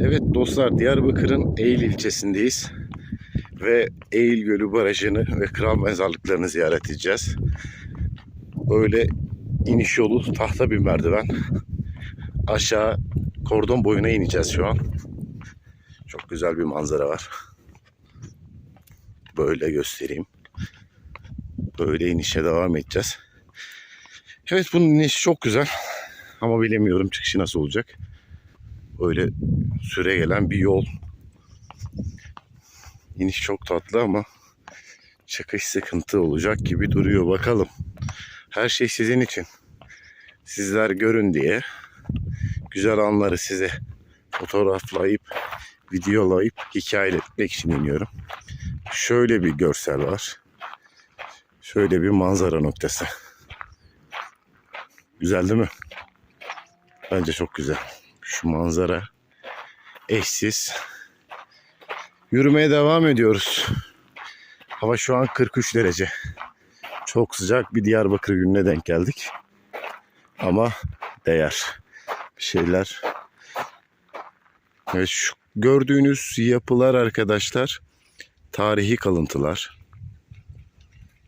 Evet dostlar Diyarbakır'ın Eğil ilçesindeyiz. Ve Eğil Gölü Barajı'nı ve kral mezarlıklarını ziyaret edeceğiz. Böyle iniş yolu tahta bir merdiven. Aşağı kordon boyuna ineceğiz şu an. Çok güzel bir manzara var. Böyle göstereyim. Böyle inişe devam edeceğiz. Evet bunun inişi çok güzel. Ama bilemiyorum çıkışı nasıl olacak. Böyle süre gelen bir yol. İniş çok tatlı ama çıkış sıkıntı olacak gibi duruyor. Bakalım. Her şey sizin için. Sizler görün diye güzel anları size fotoğraflayıp videolayıp hikayeletmek için iniyorum. Şöyle bir görsel var. Şöyle bir manzara noktası. Güzel değil mi? Bence çok güzel. Şu manzara eşsiz. Yürümeye devam ediyoruz. Hava şu an 43 derece. Çok sıcak bir Diyarbakır gününe denk geldik. Ama değer. Bir şeyler. Evet şu gördüğünüz yapılar arkadaşlar tarihi kalıntılar.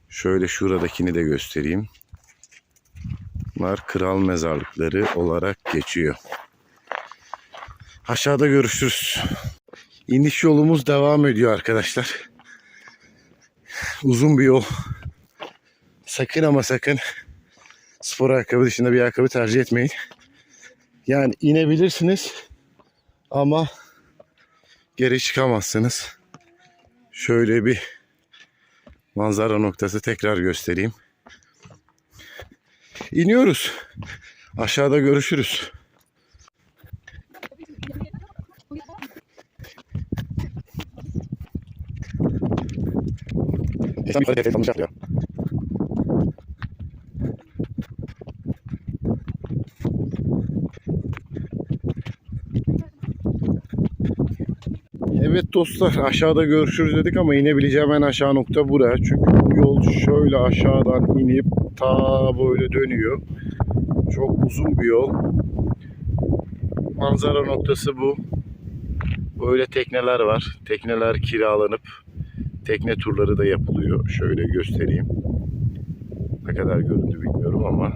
Şöyle şuradakini de göstereyim. Bunlar kral mezarlıkları olarak geçiyor. Aşağıda görüşürüz. İniş yolumuz devam ediyor arkadaşlar. Uzun bir yol. Sakın ama sakın spor ayakkabı dışında bir ayakkabı tercih etmeyin. Yani inebilirsiniz ama geri çıkamazsınız. Şöyle bir manzara noktası tekrar göstereyim. İniyoruz. Aşağıda görüşürüz. Esam yukarı tepeye kalmış ya. Evet dostlar aşağıda görüşürüz dedik ama inebileceğim en aşağı nokta buraya. Çünkü yol şöyle aşağıdan inip ta böyle dönüyor. Çok uzun bir yol. Manzara noktası bu. Böyle tekneler var. Tekneler kiralanıp tekne turları da yapılıyor. Şöyle göstereyim. Ne kadar göründü bilmiyorum ama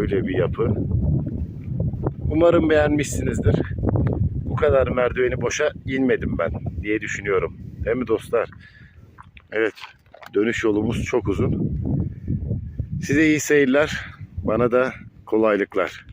öyle bir yapı. Umarım beğenmişsinizdir. Bu kadar merdiveni boşa inmedim ben diye düşünüyorum. Değil mi dostlar? Evet. Dönüş yolumuz çok uzun. Size iyi seyirler. Bana da kolaylıklar.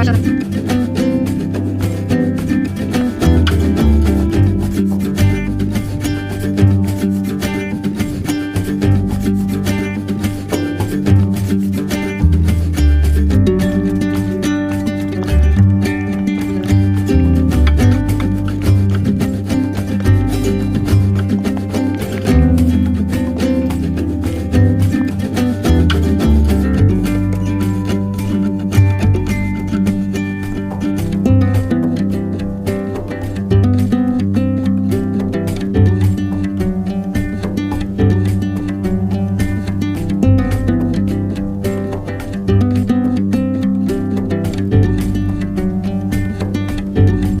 Başladım.